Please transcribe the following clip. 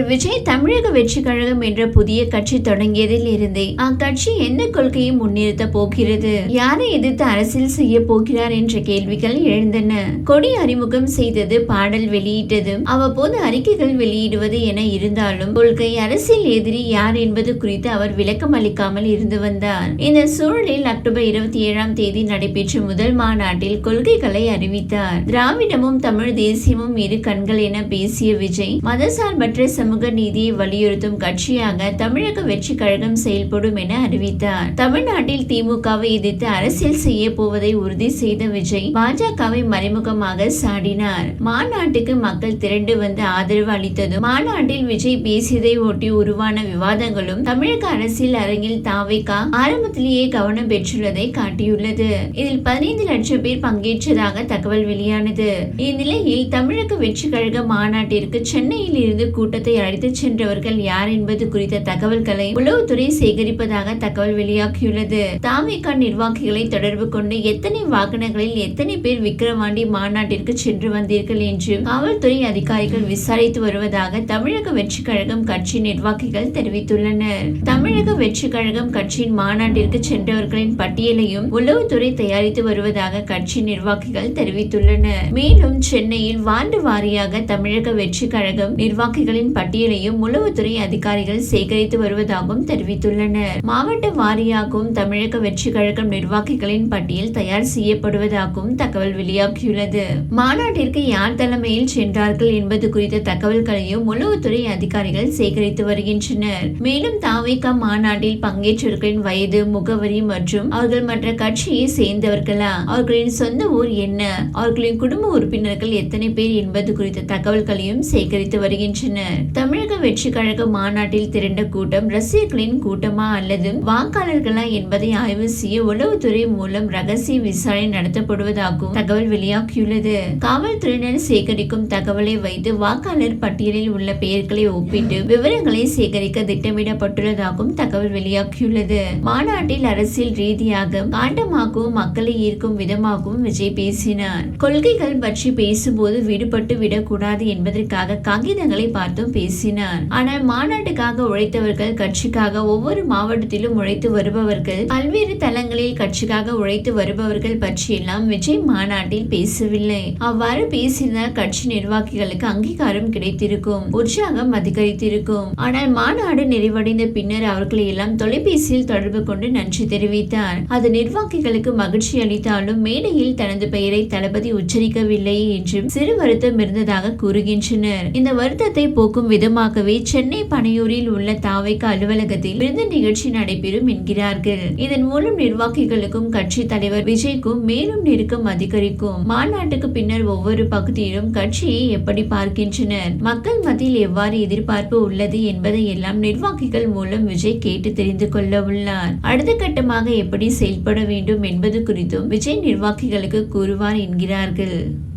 நடிகர் விஜய் தமிழக வெற்றி கழகம் என்ற புதிய கட்சி தொடங்கியதில் இருந்தே அக்கட்சி என்ன கொள்கையை முன்னிறுத்த போகிறது. யாரை எதிர்த்து அரசியல் செய்ய போகிறார் என்ற கேள்விகள் எழுந்தன. கொடி அறிமுகம் செய்தது பாடல் வெளியிட்டது அவ்வப்போது அறிக்கைகள் வெளியிடுவது என இருந்தாலும் கொள்கை அரசியல் எதிரி யார் என்பது குறித்து அவர் விளக்கம் அளிக்காமல் இருந்து வந்தார். இந்த சூழலில் அக்டோபர் இருபத்தி ஏழாம் தேதி நடைபெற்ற முதல் மாநாட்டில் கொள்கைகளை அறிவித்தார். திராவிடமும் தமிழ் தேசியமும் இரு கண்கள் என பேசிய விஜய் மதசார்பற்ற சமூக நீதியை வலியுறுத்தும் கட்சியாக தமிழக வெற்றி கழகம் செயல்படும் என அறிவித்தார். தமிழ்நாட்டில் திமுகவை எதிர்த்து அரசியல் செய்ய போவதை உறுதி செய்த விஜய் பாஜகவை மறைமுகமாக சாடினார். மாநாட்டுக்கு மக்கள் திரண்டு வந்து ஆதரவு அளித்ததும் மாநாட்டில் விஜய் பேசியதை ஒட்டி உருவான விவாதங்களும் தமிழக அரசியல் அரங்கில் தாவைக்கா ஆரம்பத்திலேயே கவனம் பெற்றுள்ளதை காட்டியுள்ளது. இதில் பதினைந்து லட்சம் பேர் பங்கேற்றதாக தகவல் வெளியானது. இந்நிலையில் தமிழக வெற்றி கழக மாநாட்டிற்கு சென்னையில் இருந்து கூட்டத்தை அழைத்துச் சென்றவர்கள் யார் என்பது குறித்த தகவல்களை உளவுத்துறை சேகரிப்பதாக தகவல் வெளியாகியுள்ளது. தாமிகா நிர்வாகிகளை தொடர்பு கொண்டு எத்தனை வாகனங்களில் எத்தனை பேர் விக்கிரவாண்டி மாநாட்டிற்கு சென்று வந்தீர்கள் என்று காவல்துறை அதிகாரிகள் விசாரித்து வருவதாக தமிழக வெற்றி கழகம் கட்சி நிர்வாகிகள் தெரிவித்துள்ளனர். தமிழக வெற்றி கழகம் கட்சியின் மாநாட்டிற்கு சென்றவர்களின் பட்டியலையும் உளவுத்துறை தயாரித்து வருவதாக கட்சி நிர்வாகிகள் தெரிவித்துள்ளனர். மேலும் சென்னையில் வார்டு வாரியாக தமிழக வெற்றி கழகம் நிர்வாகிகளின் பட்டியலையும் உளவுத்துறை அதிகாரிகள் சேகரித்து வருவதாகவும் தெரிவித்துள்ளனர். மாவட்ட வாரியாகவும் தமிழக வெற்றி கழகம் நிர்வாகிகளின் பட்டியல் தயார் செய்யப்படுவதாகவும் தகவல் வெளியாகியுள்ளது. மாநாட்டிற்கு யார் தலைமையில் சென்றார்கள் என்பது குறித்த தகவல்களையும் உளவுத்துறை அதிகாரிகள் சேகரித்து வருகின்றனர். மேலும் தாவேகா மாநாட்டில் பங்கேற்றவர்களின் வயது முகவரி மற்றும் அவர்கள் மற்ற கட்சியை சேர்ந்தவர்களா? அவர்களின் சொந்த ஊர் என்ன? அவர்களின் குடும்ப உறுப்பினர்கள் எத்தனை பேர் என்பது குறித்த தகவல்களையும் சேகரித்து வருகின்றனர். தமிழக வெற்றி கழக மாநாட்டில் திரண்ட கூட்டம் ரசிகர்களின் கூட்டமா அல்லது வாக்காளர்களா என்பதை ஆய்வு செய்ய உளவுத்துறை மூலம் ரகசிய விசாரணை நடத்தப்படுவதாகவும் தகவல் வெளியாகியுள்ளது. காவல்துறையினர் சேகரிக்கும் தகவலை வைத்து வாக்காளர் பட்டியலில் உள்ள பெயர்களை ஒப்பிட்டு விவரங்களை சேகரிக்க திட்டமிடப்பட்டுள்ளதாகவும் தகவல் வெளியாகியுள்ளது. மாநாட்டில் அரசியல் ரீதியாக காண்டமாகவும் மக்களை ஈர்க்கும் விதமாகவும் விஜய் பேசினார். கொள்கைகள் பற்றி பேசும்போது விடுபட்டு விடக்கூடாது என்பதற்காக காகிதங்களை பார்த்தும் பேசினார். ஆனால் மாநாட்டுக்காக உழைத்தவர்கள் கட்சிக்காக ஒவ்வொரு மாவட்டத்திலும் உழைத்து வருபவர்கள் பல்வேறு தளங்களில் கட்சிக்காக உழைத்து வருபவர்கள் பற்றியெல்லாம் விஜய் மாநாட்டில் பேசவில்லை. அவ்வாறு பேசினால் கட்சி நிர்வாகிகளுக்கு அங்கீகாரம் கிடைத்திருக்கும் உற்சாகம் அதிகரித்திருக்கும். ஆனால் மாநாடு நிறைவடைந்த பின்னர் அவர்களை எல்லாம் தொலைபேசியில் தொடர்பு கொண்டு நன்றி தெரிவித்தார். அது நிர்வாகிகளுக்கு மகிழ்ச்சி அளித்தாலும் மேடையில் தனது பெயரை தளபதி உச்சரிக்கவில்லை என்றும் சிறு வருத்தம் இருந்ததாக கூறுகின்றனர். இந்த வருத்தத்தை போக்கும் விதமாகவே சென்னை பனையூரில் உள்ள தாவைக்கு அலுவலகத்தில் விருந்து நிகழ்ச்சி நடைபெறும் என்கிறார்கள். இதன் மூலம் நிர்வாகிகளுக்கும் கட்சி தலைவர் விஜய்க்கும் மேலும் நெருக்கம் அதிகரிக்கும். மாநாட்டுக்கு பின்னர் ஒவ்வொரு பகுதியிலும் கட்சியை எப்படி பார்க்கின்றனர்? மக்கள் மத்தியில் எவ்வாறு எதிர்பார்ப்பு உள்ளது என்பதை எல்லாம் நிர்வாகிகள் மூலம் விஜய் கேட்டு தெரிந்து கொள்ள உள்ளார். அடுத்த கட்டமாக எப்படி செயல்பட வேண்டும் என்பது குறித்தும் விஜய் நிர்வாகிகளுக்கு கூறுவார் என்கிறார்கள்.